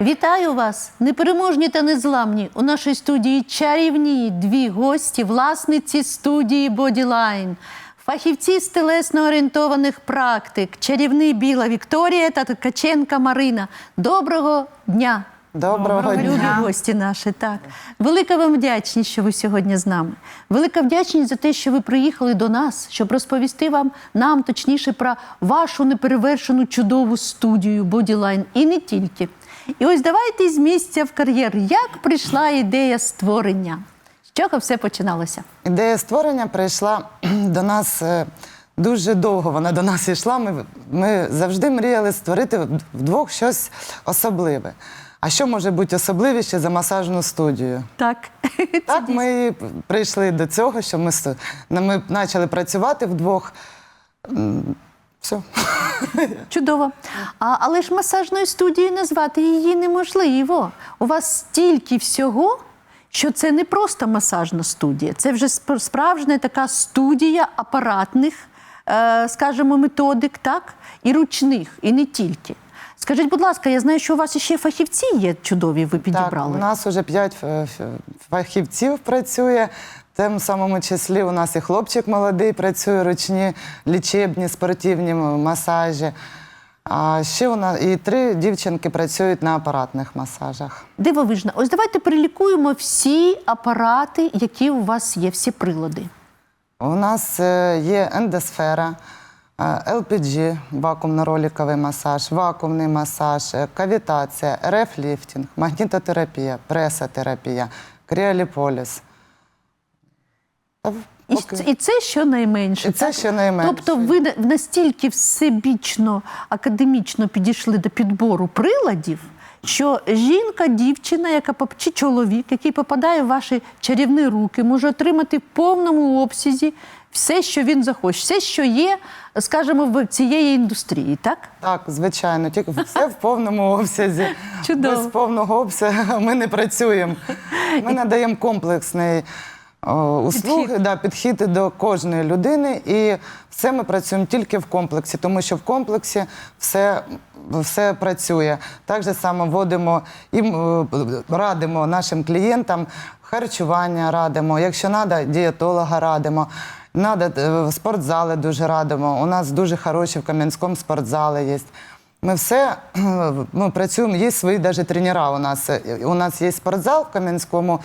Вітаю вас, непереможні та незламні. У нашій студії чарівні дві гості, власниці студії Bodyline, фахівці з телесно орієнтованих практик, чарівний Біла Вікторія та Ткаченка Марина. Доброго дня! Доброго Любі дня. гості наші, так. Велика вам вдячність, що ви сьогодні з нами. Велика вдячність за те, що ви приїхали до нас, щоб розповісти вам, нам точніше, про вашу неперевершену чудову студію Bodyline. І не тільки. І ось давайте з місця в кар'єр. Як прийшла ідея створення? З чого все починалося? Ідея створення прийшла до нас е, дуже довго. Вона до нас йшла. Ми, ми завжди мріяли створити вдвох щось особливе. А що може бути особливіше за масажну студію? Так. Так, ми прийшли до цього, що ми, ми почали працювати вдвох. Все. Чудово. А, але ж масажною студією назвати її неможливо. У вас стільки всього, що це не просто масажна студія, це вже справжня така студія апаратних, е, скажімо, методик, так, і ручних, і не тільки. Скажіть, будь ласка, я знаю, що у вас ще фахівці є чудові, ви Так, підібрали. у нас вже п'ять е, фахівців працює. Тому самому числі у нас і хлопчик молодий працює, ручні лічебні, спортивні масажі. А ще у нас і три дівчинки працюють на апаратних масажах. Дивовижно. Ось давайте перелікуємо всі апарати, які у вас є, всі прилади. У нас е, є ендосфера, е, LPG, вакуумно-роликовий масаж, вакуумний масаж, е, кавітація, РФ-ліфтинг, магнітотерапія, пресотерапія, кріоліполіс. І, і це щонайменше. І це так? щонайменше. Тобто ви настільки всебічно, академічно підійшли до підбору приладів, що жінка, дівчина, яка чи чоловік, який попадає в ваші чарівні руки, може отримати в повному обсязі все, що він захоче, все, що є, скажімо, в цієї індустрії, так? Так, звичайно, тільки все в повному обсязі. Чудово. Без повного обсягу ми не працюємо. Ми надаємо комплексний услуги, Підхід. Да, підхід до кожної людини, і все ми працюємо тільки в комплексі, тому що в комплексі все, все працює. Так же само вводимо і е, радимо нашим клієнтам харчування радимо. Якщо треба, дієтолога радимо. Надо, е, спортзали дуже радимо. У нас дуже хороші в Кам'янському спортзали є. Ми все ми працюємо, є свої навіть тренера у нас. У нас є спортзал в Кам'янському,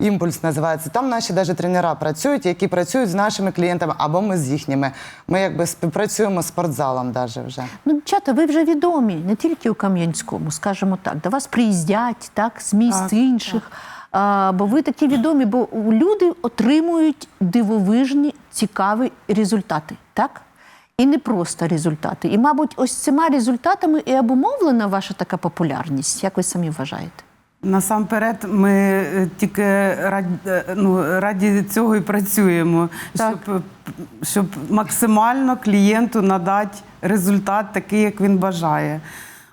імпульс називається. Там наші навіть тренера працюють, які працюють з нашими клієнтами або ми з їхніми. Ми якби співпрацюємо з спортзалом навіть вже. Ну, дівчата, ви вже відомі не тільки у Кам'янському, скажімо так. До вас приїздять так, з міст Так, інших. А, бо ви такі відомі, бо люди отримують дивовижні, цікаві результати, так? І не просто результати. І, мабуть, ось цими результатами і обумовлена ваша така популярність, як ви самі вважаєте? Насамперед, ми е, тільки раді, е, ну, раді цього і працюємо, Так. щоб, е, щоб максимально клієнту надати результат такий, як він бажає.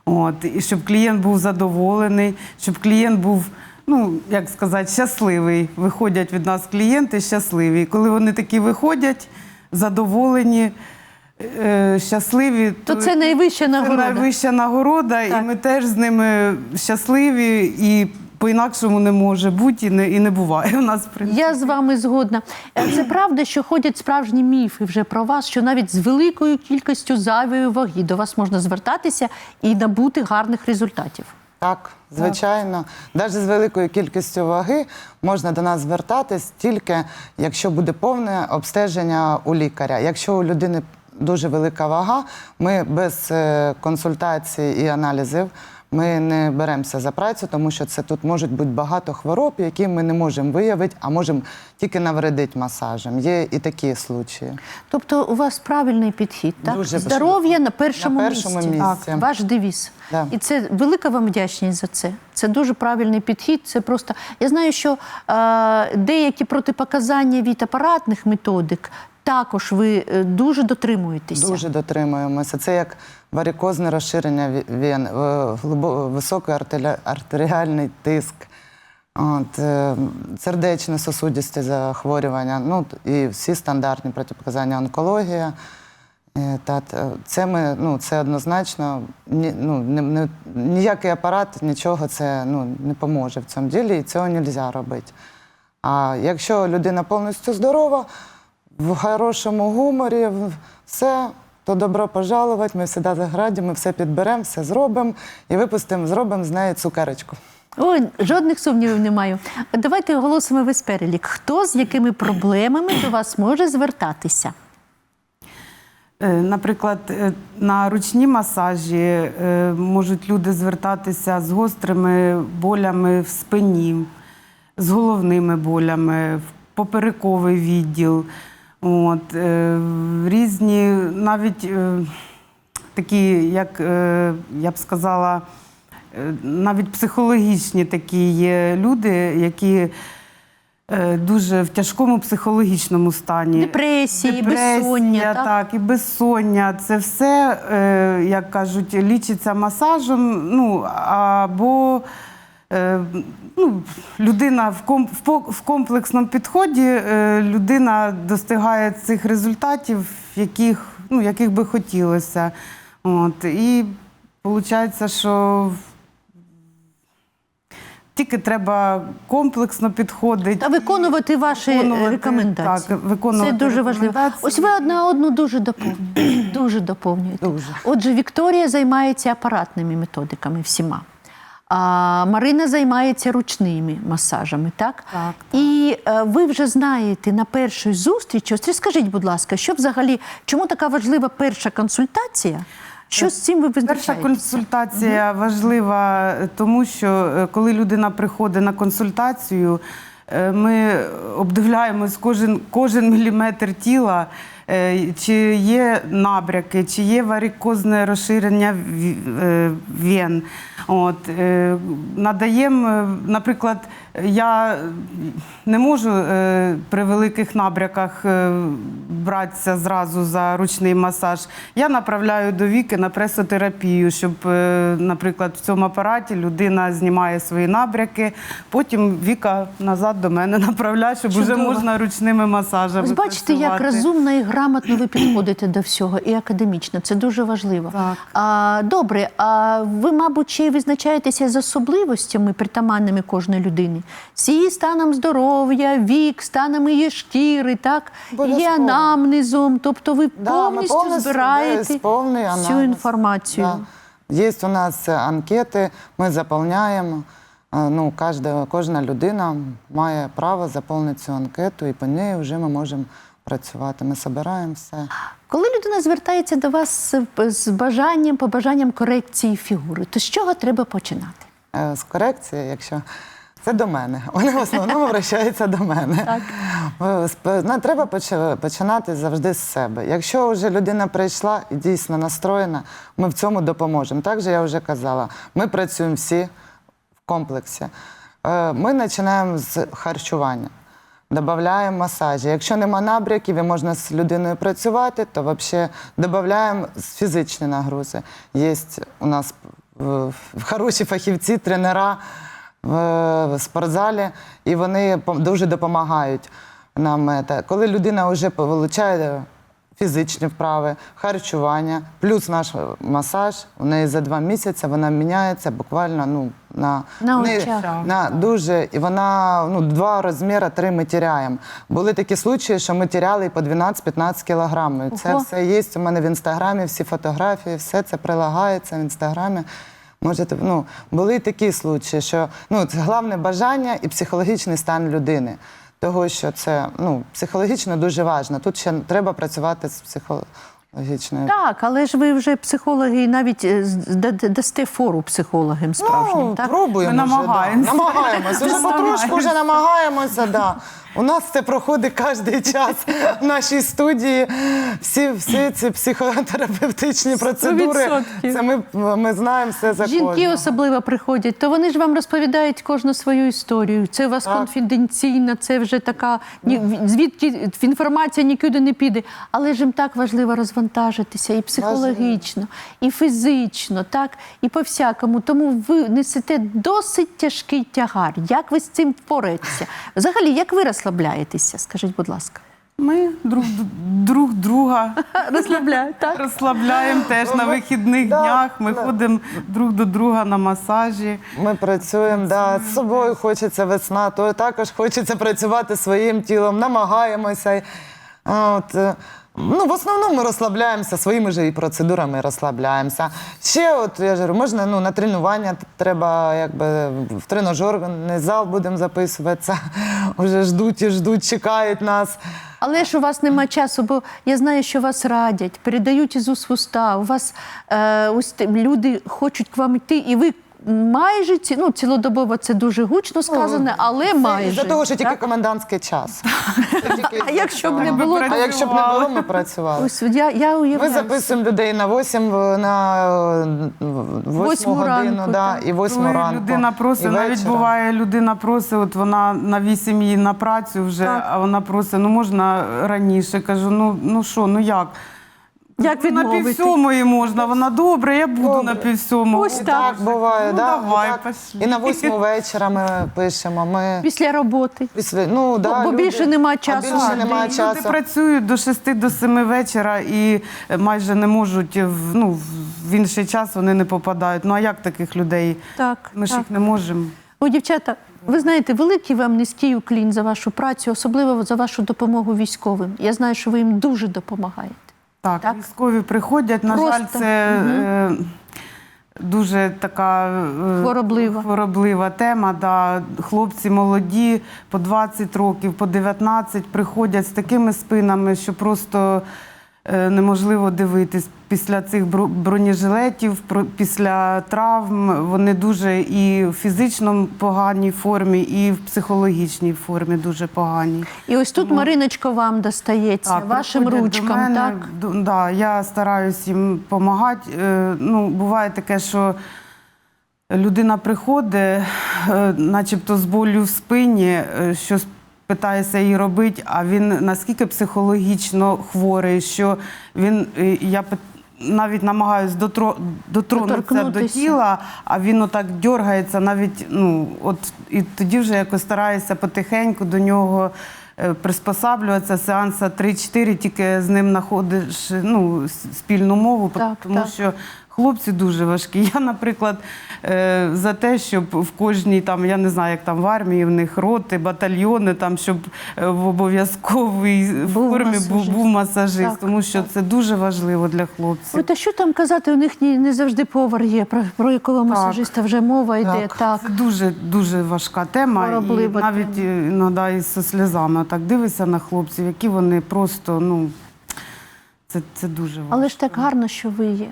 От, і щоб клієнт був задоволений, щоб клієнт був, ну як сказати, щасливий. Виходять від нас клієнти щасливі. Коли вони такі виходять, задоволені, е, щасливі, То це найвища це нагорода. найвища нагорода, Так. і ми теж з ними щасливі, і по-інакшому не може бути, і не, і не буває у нас принципі. Я з вами згодна. Е, Це правда, що ходять справжні міфи вже про вас, що навіть з великою кількістю зайвої ваги до вас можна звертатися і набути гарних результатів. Так, звичайно. Навіть з великою кількістю ваги можна до нас звертатись тільки, якщо буде повне обстеження у лікаря. Якщо у людини дуже велика вага, ми без е, консультації і аналізів ми не беремося за працю, тому що це тут можуть бути багато хвороб, які ми не можемо виявити, а можемо тільки навредити масажем. Є і такі случаї. Тобто у вас правильний підхід, так? Дуже Здоров'я на першому, На першому місці. місці. Так, ваш девіз. Да. І це велика вам вдячність за це. Це дуже правильний підхід. Це просто я знаю, що е, деякі протипоказання від апаратних методик також ви е, дуже дотримуєтеся. Дуже дотримуємося. Це як варикозне розширення вен, е, високий артеріальний тиск, от, е, сердечно-сосудисті захворювання, ну і всі стандартні протипоказання онкологія. Це ми, ну, це однозначно, ні, ну, не, не, ніякий апарат, нічого це ну, не поможе в цьому ділі, і цього не можна робити. А якщо людина повністю здорова, в хорошому гуморі, все, то добро пожалувати, ми завжди заграді, ми все підберемо, все зробимо і випустимо, зробимо з неї цукерочку. Ой, жодних сумнівів немає. Давайте оголосимо весь перелік. Хто з якими проблемами до вас може звертатися? Е, Наприклад, е, на ручні масажі е, можуть люди звертатися з гострими болями в спині, з головними болями, в поперековий відділ. От, е, різні, навіть е, такі, як е, я б сказала, е, навіть психологічні такі є люди, які е, дуже в тяжкому психологічному стані. Депресії, безсоння, так? так, і безсоння. Це все, е, як кажуть, лічиться масажем. Ну або ну, людина в, комплексному підході е, людина достигає цих результатів, яких, ну, яких би хотілося. От, і виходить, що тільки треба комплексно підходити. Та виконувати ваші е, Виконувати, рекомендації. так, виконувати Це дуже важливо. Ось ви одна одну дуже доповнюєте. Дуже доповнюєте. Дуже. Отже, Вікторія займається апаратними методиками всіма. А Марина займається ручними масажами, так? Так, І е, ви вже знаєте на першій зустрічі. Ось скажіть, будь ласка, що взагалі, чому така важлива перша консультація? Що з цим ви Перша консультація важлива, е, тому що е, коли людина приходить на консультацію, е, ми обдивляємось кожен, кожен міліметр тіла, е, чи є набряки, чи є варикозне розширення е, вен. От, е, надаємо, е, наприклад, я не можу е, при великих набряках е, братися зразу за ручний масаж. Я направляю до віки на пресотерапію, щоб, е, наприклад, в цьому апараті людина знімає свої набряки, потім віка назад до мене направляє, щоб вже можна ручними масажами. Ось бачите, як працювати. розумно і грамотно ви підходите до всього, і академічно. Це дуже важливо. Так. А, добре, а ви, мабуть, ще й визначаєтеся з особливостями притаманними кожної людини. З її станом здоров'я, вік, станом її шкіри, так? Обов'язково. анамнезом. Тобто ви Да, повністю повністю, збираєте всю інформацію. Да. Є у нас анкети, ми заповняємо. Ну, кожна, кожна людина має право заповнити цю анкету, і по ній вже ми можемо працювати. Ми збираємо все. Коли людина звертається до вас з- бажанням, побажанням корекції фігури, то з чого треба починати? Е, З корекції, якщо це до мене. Вони в основному обращаються до мене. Так. Е, на- Треба починати завжди з себе. Якщо вже людина прийшла і дійсно настроєна, ми в цьому допоможемо. Так же я вже казала, ми працюємо всі в комплексі. Е, Ми починаємо з харчування. Додаємо масажі. Якщо нема набряків і можна з людиною працювати, то взагалі додаємо фізичні нагрузи. Є у нас хороші фахівці, тренера в, спортзалі, і вони дуже допомагають нам. Коли людина вже отримує фізичні вправи, харчування, плюс наш масаж, у неї за два місяці вона міняється буквально ну, на, На очах. на дуже, і вона ну, два розміри, три ми тіряємо. Були такі случаї, що ми тіряли і по 12-15 кілограмів. Це Ого. все є у мене в інстаграмі, всі фотографії, все це прилагається в інстаграмі. Можете, ну, були такі случаї, що ну, це головне бажання і психологічний стан людини. Того, що це ну, психологічно дуже важливо. Тут ще треба працювати з психологічною. Так, але ж ви вже психологи і навіть е, дасте фору психологам справжнім. Ну, так? пробуємо. Ми вже, намагаємося. Да. Намагаємося. Вже потрошку вже намагаємося. Да. У нас це проходить кожен час в нашій студії. Всі, всі ці психотерапевтичні процедури. 100%. Це ми, ми знаємо все за Жінки кожного. особливо приходять, то вони ж вам розповідають кожну свою історію. Це у вас Так. конфіденційна, це вже така ні, звідки інформація нікуди не піде. Але ж їм так важливо розвантажитися і психологічно, і фізично, так, і по всякому. Тому ви несете досить тяжкий тягар. Як ви з цим впораєтеся? Взагалі, як ви розслабляєтеся? Скажіть, будь ласка. Ми друг, друг друга розслабляємо так? розслабляємо теж на вихідних да, днях. Ми да. ходимо друг до друга на масажі. Ми працюємо, да, з собою хочеться весна, то також хочеться працювати своїм тілом, намагаємося. От, е, ну, в основному ми розслабляємося своїми ж і процедурами розслабляємося. Ще, от я ж можна ну, на тренування треба, якби в тренажерний зал будемо записуватися. Вже ждуть і ждуть, чекають нас. Але ж у вас нема часу, бо я знаю, що вас радять, передають із уст в уста. У вас е, ось люди хочуть к вам йти, і ви майже ці, ну, цілодобово це дуже гучно сказане, але майже. За того, що тільки так? комендантський час. Це тільки А якщо б не було, А якщо б не було, ми працювали. ось я, я Ми уявляю. записуємо людей на 8, на 8 Восьму годину, ранку, да, так. і 8 Коли ранку. людина просить, і навіть буває, людина просить, от вона на 8 її на працю вже, а вона просить, ну можна раніше. Кажу, ну ну що, ну як? Як Ну, на відмовити? півсьомої можна. Вона добре, я буду Добре. на півсьомої. Ось І так. так буває, Ну, да, давай, і, так. пошли. і на 8 вечора ми пишемо. Ми Після роботи. після, ну, да, бо люди- більше нема а часу. Більше Так, немає Люди часу. працюють до 6 до 7 вечора і е, майже не можуть в, ну, в інший час вони не попадають. Ну а як таких людей? Так, Ми ж так. їх не можемо. О, дівчата, ви знаєте, великий вам низький уклін за вашу працю, особливо за вашу допомогу військовим. Я знаю, що ви їм дуже допомагаєте. Так, Так? військові приходять. На жаль, Просто. це е, дуже така е, Хвороблива. хвороблива тема. Да. Хлопці молоді, по 20 років, по 19 приходять з такими спинами, що просто неможливо дивитись. Після цих бронежилетів, після травм вони дуже і в фізично поганій формі, і в психологічній формі дуже поганій. І ось тут Мариночко вам достається, вашим приходять до ручкам, мене, так? Да, я стараюсь їм допомагати. Ну, буває таке, що людина приходить, е, начебто з болю в спині, е, питається їй робити, а він наскільки психологічно хворий, що він е, я навіть намагаюсь дотро, дотронутися до тіла, а він отак дергається, навіть ну от і тоді вже якось стараюся потихеньку до нього е, приспосаблюватися. Сеанса 3-4, тільки з ним знаходиш ну, спільну мову, Так, тому так. що. Хлопці дуже важкі. Я, наприклад, е, за те, щоб в кожній там, я не знаю, як там в армії, в них роти, батальйони, там, щоб е, в обов'язковій формі був, масажист. був масажист, Так, тому що це дуже важливо для хлопців. Та що там казати, у них не завжди повар є, про, про якого масажиста вже мова йде. Так. Це дуже дуже важка тема. Хвороблива і навіть іноді із зі сльозами так дивишся на хлопців, які вони просто, ну це, це дуже важко. Але ж так гарно, що ви є.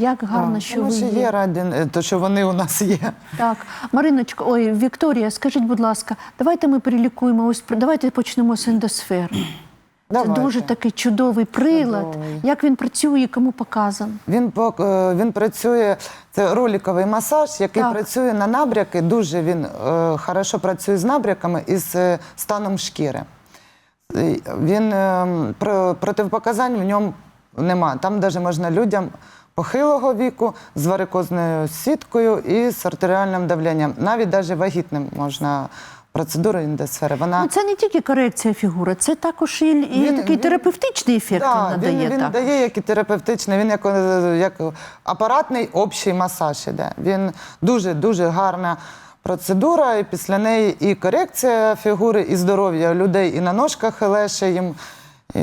Як гарно, що Ми ви ще є. раді, е, то що вони у нас є. Так, Мариночко, ой, Вікторія, скажіть, будь ласка, давайте ми перелікуємо. Ось давайте почнемо з ендосфери. Це Давайте. дуже такий чудовий прилад. Чудовий. Як він працює, кому показано. Він е, він працює, це роликовий масаж, який Так. працює на набряки. Дуже він е, хорошо працює з набряками і з е, станом шкіри. Він е, про, противопоказань в ньому немає. Там навіть можна людям похилого віку з варикозною сіткою і з артеріальним давленням. Навіть навіть вагітним можна процедуру індесфери. Вона Ну, це не тільки корекція фігури, це також і, і Він- такий він- терапевтичний ефект Да, він надає. він, він дає як і терапевтичний, він як, як апаратний общий масаж іде. Він дуже дуже гарна процедура, і після неї і корекція фігури, і здоров'я людей, і на ножках легше їм. І...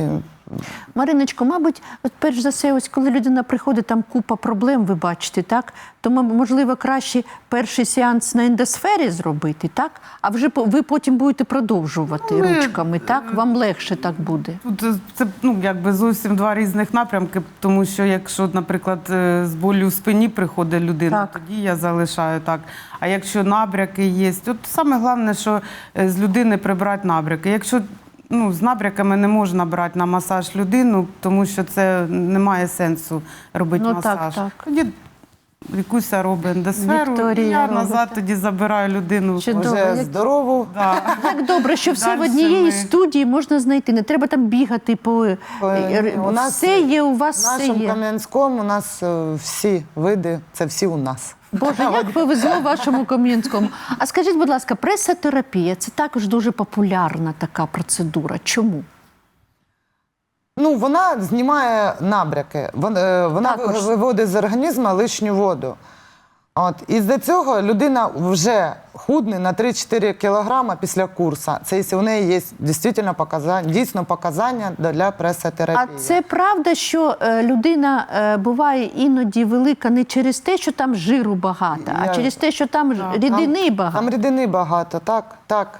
Мариночко, мабуть, от перш за все, ось коли людина приходить, там купа проблем, ви бачите, так? То можливо краще перший сеанс на ендосфері зробити, так? А вже ви потім будете продовжувати Ну, ми- ручками, так? Вам легше так буде. Тут е, це ну якби зовсім два різних напрямки, тому що якщо, наприклад, е, з болю в спині приходить людина, Так. тоді я залишаю так. А якщо набряки є, от саме головне, що е, з людини прибрати набряки. Якщо ну, з набряками не можна брати на масаж людину, тому що це не має сенсу робити Ну, так, масаж. так. Тоді Вікуся робить ендосферу, Вікторія я робить. назад тоді забираю людину. Чудово. Вже як- здорову. Да. Як добре, що все в Дальше однієї ми- студії можна знайти. Не треба там бігати по е, Е, у нас все є у вас, В все нашому є. Кам'янському у нас е, всі види, це всі у нас. Боже, як повезло вашому Кам'янському. А скажіть, будь ласка, пресотерапія це також дуже популярна така процедура. Чому? Ну, вона знімає набряки. Вона, вона Також. виводить з організму лишню воду. От. І з-за цього людина вже худне на 3-4 кілограми після курсу. Це якщо у неї є дійсно показання, дійсно показання для А це правда, що е, людина е, буває іноді велика не через те, що там жиру багато, а через те, що там ж рідини багато. Там рідини багато, так, так.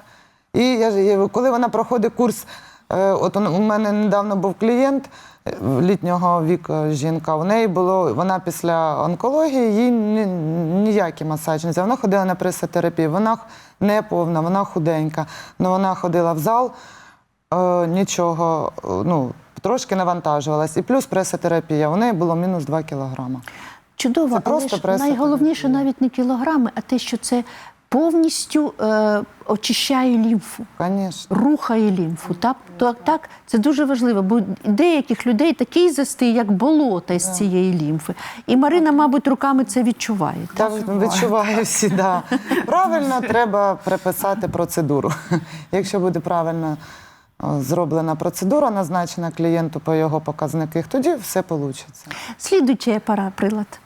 І я, ж- я- коли вона проходить курс, е, от он- у мене недавно був клієнт літнього віку жінка. У неї було вона після онкології, їй ніякі масаж не взяв. Вона ходила на пресотерапію. Вона не повна, вона худенька. але вона ходила в зал, е, нічого, е, ну. Трошки навантажувалась. І плюс пресотерапія. У неї було мінус 2 кілограми. Чудово, Це але просто ж найголовніше навіть не кілограми, а те, що це повністю е, очищає лімфу. Звісно. Рухає лімфу. Так, так, так, це дуже важливо, бо деяких людей такий застий, як болото із цієї лімфи. І Марина, мабуть, руками це відчуває. Та відчуваю всі, да. Правильно треба приписати процедуру. Якщо буде правильно зроблена процедура, назначена клієнту по його показниках, тоді все вийде. Слідуючий апарат, прилад.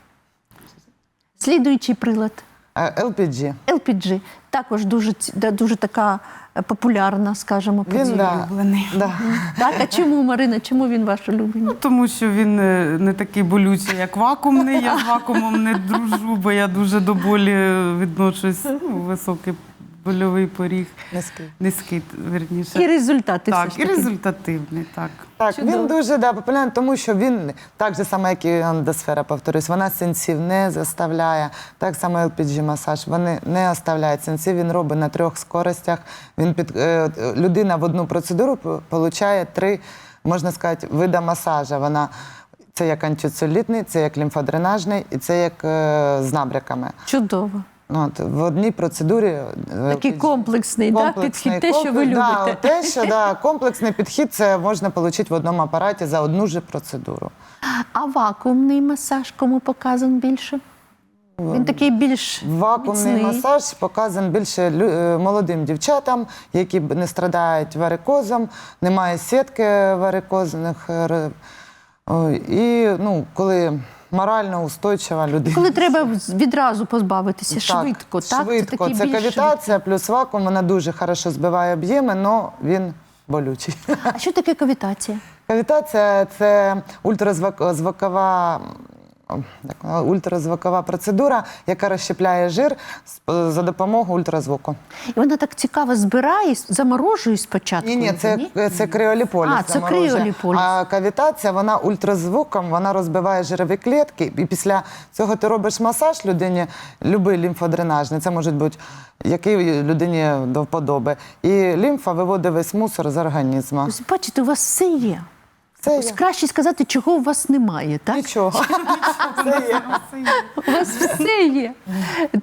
Слідуючий прилад. LPG. LPG. Також дуже, ці- дуже така е, популярна, скажімо, Він подія. да, улюблений. да. Так, а чому, Марина, чому він ваш улюблений? Ну, тому що він е, не такий болючий, як вакуумний. Я з вакуумом не дружу, бо я дуже до болі відношусь. Ну, високий больовий поріг, Низький. низький, верніше. І результати все так, і результативний, так. Так, Чудово. він дуже да, популярний, тому що він так же само, як і андосфера, повторюсь, вона сенсів не заставляє. Так само LPG масаж. Вони не оставляють сенсів. Він робить на трьох скоростях. Він під е, людина в одну процедуру отримує три, можна сказати, вида масажа. Вона це як антицелюлітний, це як лімфодренажний і це як е, з набряками. Чудово. Ну, От, в одній процедурі е, Такий LPG. комплексний, да, Комплексний підхід, те, що ви комплекс- Да, любите. те, що да, комплексний підхід це можна отримати в одному апараті за одну ж процедуру. А вакуумний масаж кому показан більше? Він такий більш Вакуумний міцний. масаж показаний більше е, молодим дівчатам, які не страдають варикозом, немає сітки варикозних. е, І ну, коли морально устойчива людина. Коли треба відразу позбавитися Так, швидко, так? Швидко. Це, Це, більш кавітація плюс вакуум, вона дуже хорошо збиває об'єми, але він болючий. А що таке кавітація? Кавітація це ультразвукова. Як, Ультразвукова процедура, яка розщепляє жир за допомогою ультразвуку. І вона так цікаво збирає, заморожує спочатку. Ні, ні, це, це кріоліполіз. А, це кріоліполіз. А кавітація, вона ультразвуком, вона розбиває жирові клітки. І після цього ти робиш масаж людині, любий лімфодренажний, це може бути який людині до вподоби. І лімфа виводить весь мусор з організму. Бачите, у вас все є. Це Ось є. краще сказати, чого у вас немає, так? Нічого. Це є. У вас все є.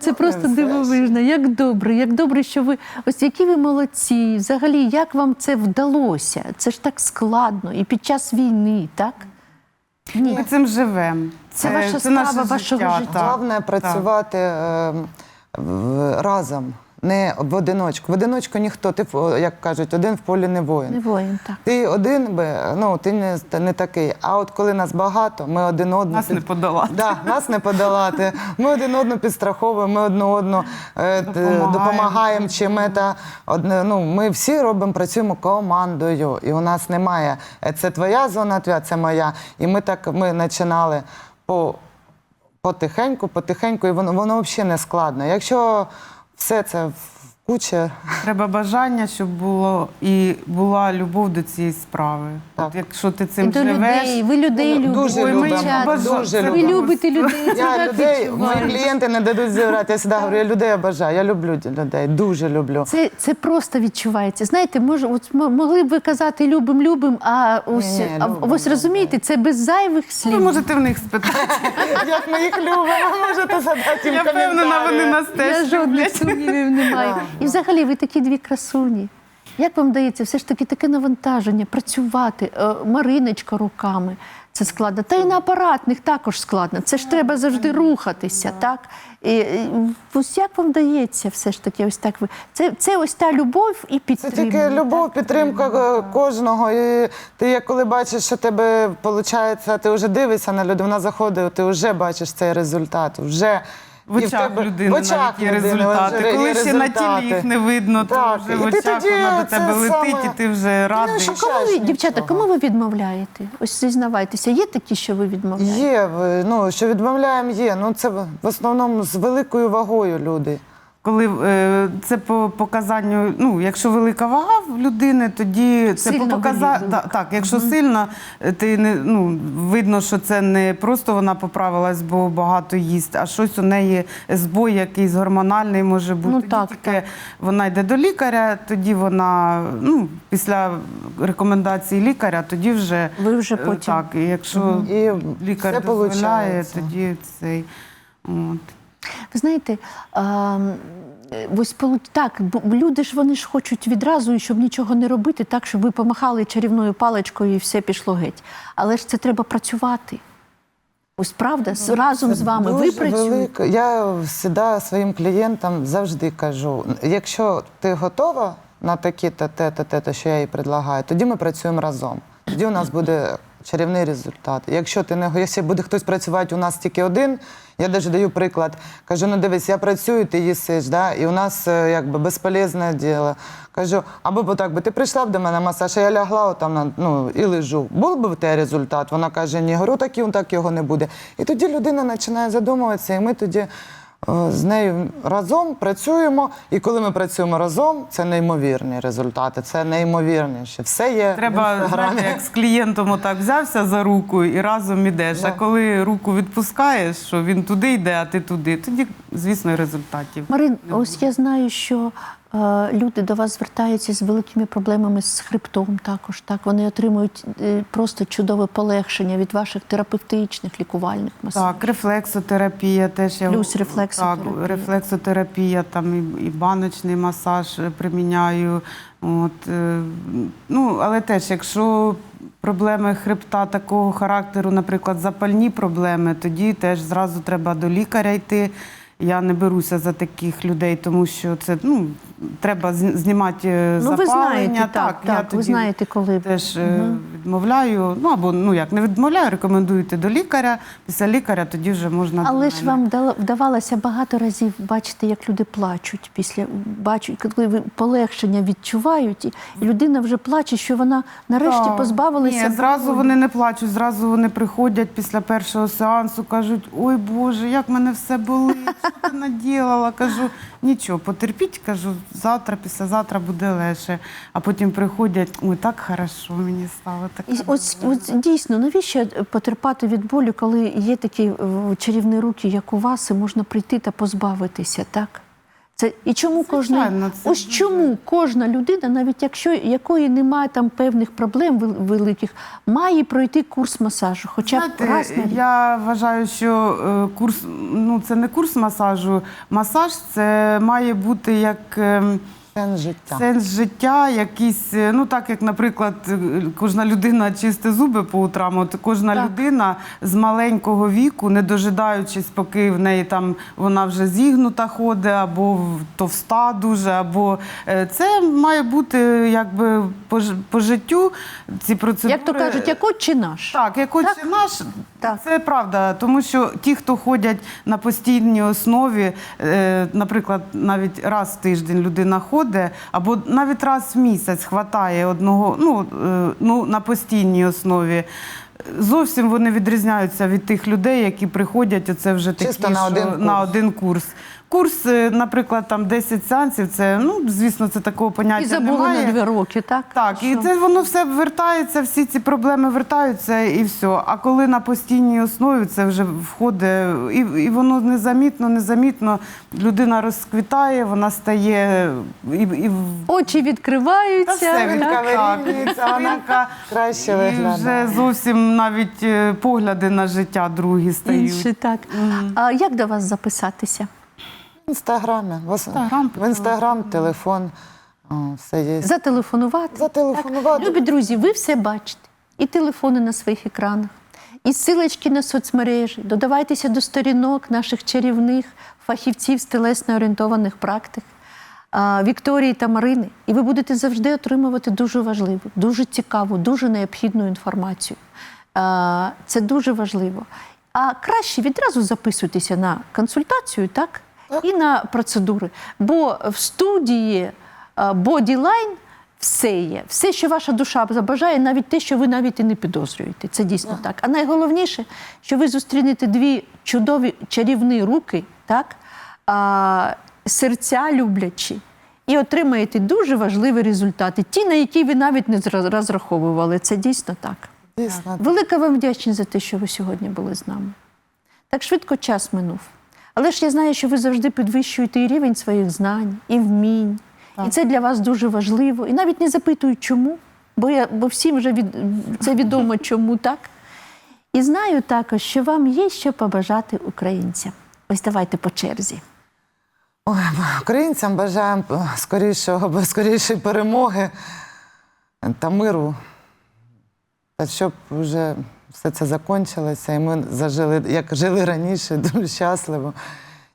Це просто дивовижно. Як добре, як добре, що ви ось які ви молодці. Взагалі, як вам це вдалося? Це ж так складно і під час війни, так? Ні. Ми цим живемо. Це ваша справа, наше вашого життя. Головне працювати е, в- разом, не в одиночку. В одиночку ніхто, ти як кажуть, один в полі не воїн. Не воїн, так. Ти один би, ну ти не, не такий. А от коли нас багато, ми один одного Нас не подолати. Да, нас не подолати. Ми один одного підстраховуємо, ми одне одного е, Допомагаємо. допомагаємо. Чи ми, одне, ну, ми всі робимо, працюємо командою. І у нас немає е, це твоя зона, твоя, це моя. І ми так ми починали по потихеньку, потихеньку, і воно, воно взагалі не складно. Якщо все це в кучі, Треба бажання, щоб було і була любов до цієї справи. Так. От якщо ти І цим до живеш, людей, ви людей любите. Дуже Ой, ми любимо, дуже Це Ви любимо. любите людей. Це Я так людей, мої клієнти не дадуть зіграти. Я завжди говорю, я людей обожаю. Я люблю людей, дуже люблю. Це, це просто відчувається. Знаєте, може, от м- могли б ви казати любим, любим, а ось, Ні, ні, а любимо, ось розумієте, це без зайвих слів. ви можете в них спитати. Як ми їх любимо, можете задати їм Я впевнена, вони нас Я теж жодних люблять. сумнівів немає. І взагалі ви такі дві красуні. Як вам вдається все ж таки таке навантаження, працювати, е, Мариночка руками? Це складно. Та й на апаратних також складно. Це ж треба завжди рухатися, так? І, ось як вам вдається все ж таки, ось так ви. Це, це ось та любов і підтримка. Це підтримка. тільки любов, підтримка е, кожного. І ти як коли бачиш, що тебе виходить, ти вже дивишся на людину, вона заходить, ти вже бачиш цей результат. Вже В очах тебе- людини в очах навіть є людини результати. вже Коли є ще на тілі їх не видно, Так, то вже в очах тоді вона до тебе летить, саме- і ти вже радий. що- Кому ви, дівчата, кому ви відмовляєте? Ось зізнавайтеся, є такі, що ви відмовляєте? Є, ну що відмовляємо, є. Ну це в основному з великою вагою люди. Коли е, це по показанню, ну якщо велика вага в людини, тоді це Сильно по показанню. велика. так, якщо сильно, е, ти не ну видно, що це не просто вона поправилась, бо багато їсть, а щось у неї збой якийсь гормональний може бути. Ну, так, тільки вона йде до лікаря, тоді вона ну після рекомендації лікаря, тоді вже Ви вже е, потім. так. І якщо І лікар дозволяє, тоді цей от. Ви знаєте, а, е, ось так, люди ж вони ж хочуть відразу, щоб нічого не робити, так, щоб ви помахали чарівною паличкою і все пішло геть. Але ж це треба працювати. Ось правда, з- разом з вами ви працюєте. велика. Я завжди своїм клієнтам завжди кажу: якщо ти готова на такі та те, та те, те, що я їй предлагаю, тоді ми працюємо разом. Тоді у нас буде чарівний результат. Якщо ти не якщо буде хтось працювати у нас тільки один, я навіть даю приклад. Кажу: ну дивись, я працюю, ти їсиш, да? і у нас е, якби безполезне діло. Кажу, або б так би ти прийшла б до мене масаж, а я лягла отам на ну і лежу. Був би в тебе результат? Вона каже, ні, говорю, так і так його не буде. І тоді людина починає задумуватися, і ми тоді. Е, З нею разом працюємо, і коли ми працюємо разом, це неймовірні результати, це неймовірніше. Все є Треба знаєте, як з клієнтом отак взявся за руку і разом ідеш. А коли руку відпускаєш, що він туди йде, а ти туди, тоді, звісно, результатів. Марин, ось я знаю, що люди до вас звертаються з великими проблемами з хребтом також. Так вони отримують е, просто чудове полегшення від ваших терапевтичних лікувальних масажів. Так, рефлексотерапія теж я Плюс рефлексотерапія. Так, рефлексотерапія, там і, і баночний масаж е, приміняю. От, е, ну, але теж, якщо проблеми хребта такого характеру, наприклад, запальні проблеми, тоді теж зразу треба до лікаря йти. Я не беруся за таких людей, тому що це ну, треба знімати е, Ну, ви запалення. знаєте, так, я так, ви тоді знаєте, коли теж е, відмовляю. Ну або ну як не відмовляю, рекомендую йти до лікаря. Після лікаря тоді вже можна Але ж вам вдавалося багато разів бачити, як люди плачуть після бачать, коли ви полегшення відчувають, і людина вже плаче, що вона нарешті Так. позбавилася. Ні, зразу вони не плачуть, зразу вони приходять після першого сеансу, кажуть: ой Боже, як мене все болить, що ти наділала? Кажу, нічого, потерпіть, кажу, завтра, післязавтра буде легше. А потім приходять, ой, так хорошо мені стало. Так І ось, ось дійсно, навіщо потерпати від болю, коли є такі е, чарівні руки, як у вас, і можна прийти та позбавитися, так? Це і чому кожна ось чому кожна людина, навіть якщо якої немає там певних проблем великих, має пройти курс масажу, хоча б раз на рік. я вважаю, що е, курс, ну це не курс масажу. Масаж це має бути як. Сенс життя. Сенс життя, якийсь, е, ну так як, наприклад, е, кожна людина чисте зуби по утрам, от кожна Так. людина з маленького віку, не дожидаючись, поки в неї там вона вже зігнута ходить, або товста дуже, або е, це має бути якби по, по життю ці процедури. Як то кажуть, як отче наш. Так, як отче Так? наш, Так. це правда. Тому що ті, хто ходять на постійній основі, наприклад, навіть раз в тиждень людина ходить, або навіть раз в місяць хватає одного, ну, е, ну на постійній основі. Зовсім вони відрізняються від тих людей, які приходять, оце вже такі, Чисто на що один курс. на один курс. Курс, е, наприклад, там 10 сеансів, це, ну, звісно, це такого поняття І забули немає. на два роки, так? Так, і це воно все вертається, всі ці проблеми вертаються і все. А коли на постійній основі це вже входить, і, і воно незамітно, незамітно людина розквітає, вона стає і, і Очі відкриваються. та все так? відкавирюється, вона Вінка, краще і виглядає. вже зовсім навіть е, погляди на життя другі стають. Інші, так. А як до вас записатися? В інстаграмі. В Інстаграм, в інстаграм, телефон. Все є. Зателефонувати. Зателефонувати. Так. Любі друзі, ви все бачите. І телефони на своїх екранах, і силочки на соцмережі. Додавайтеся до сторінок наших чарівних фахівців з телесно орієнтованих практик. Вікторії та Марини, і ви будете завжди отримувати дуже важливу, дуже цікаву, дуже необхідну інформацію. Це дуже важливо. А краще відразу записуйтеся на консультацію, так? І на процедури. Бо в студії Bodyline все є. Все, що ваша душа забажає, навіть те, що ви навіть і не підозрюєте. Це дійсно так. А найголовніше, що ви зустрінете дві чудові чарівні руки, так? А, серця люблячі. І отримаєте дуже важливі результати, ті, на які ви навіть не зра- розраховували. Це дійсно так. Дійсно. Велика вам вдячність за те, що ви сьогодні були з нами. Так швидко час минув. Але ж я знаю, що ви завжди підвищуєте і рівень своїх знань, і вмінь. І це для вас дуже важливо. І навіть не запитую, чому, бо, я, бо всім вже від, це відомо, чому так. І знаю також, що вам є що побажати українцям. Ось давайте по черзі. Ой, українцям бажаємо скорішого, скорішої перемоги та миру. Та щоб вже все це закінчилося, і ми зажили, як жили раніше, дуже щасливо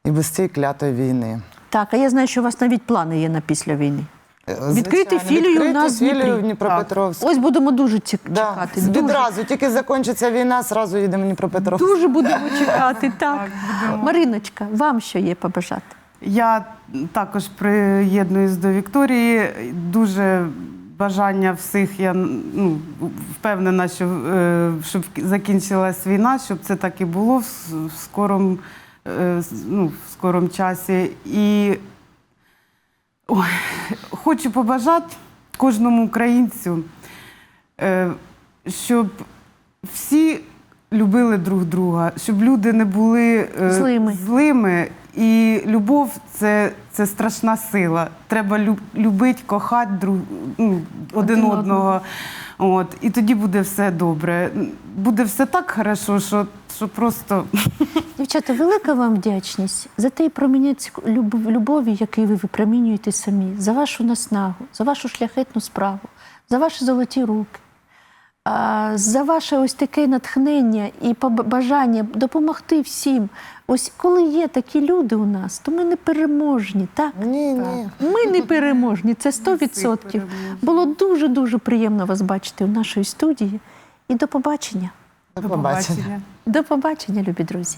і без цієї клятої війни. Так, а я знаю, що у вас навіть плани є на після війни. Відкрити філію у нас в Дніпрі. філію в Дніпропетровську. Ось будемо дуже ці- Да. чекати. Дуже, Відразу, тільки закінчиться війна, зразу їдемо в Дніпропетровськ. дуже будемо чекати. Так. Так, будемо. Мариночка, вам що є побажати? Я також приєднуюсь до Вікторії. Дуже бажання всіх, я ну, впевнена, що е, щоб закінчилась війна, щоб це так і було в, в скорому, е, ну, в скорому часі. І ой, хочу побажати кожному українцю, е, щоб всі любили друг друга, щоб люди не були е, Злими. злими. І любов це, це страшна сила. Треба люб, любити, кохати друг, ну, один, Один одного. От, і тоді буде все добре. Буде все так хорошо, що, що просто Дівчата, велика вам вдячність за той промінець любові, який ви випромінюєте самі, за вашу наснагу, за вашу шляхетну справу, за ваші золоті руки, за ваше ось таке натхнення і бажання допомогти всім. Ось коли є такі люди у нас, то ми не переможні, так? Ні, ні. Ми не переможні, це 100%. Було дуже дуже приємно вас бачити у нашій студії. І до побачення. До побачення. До побачення, любі друзі.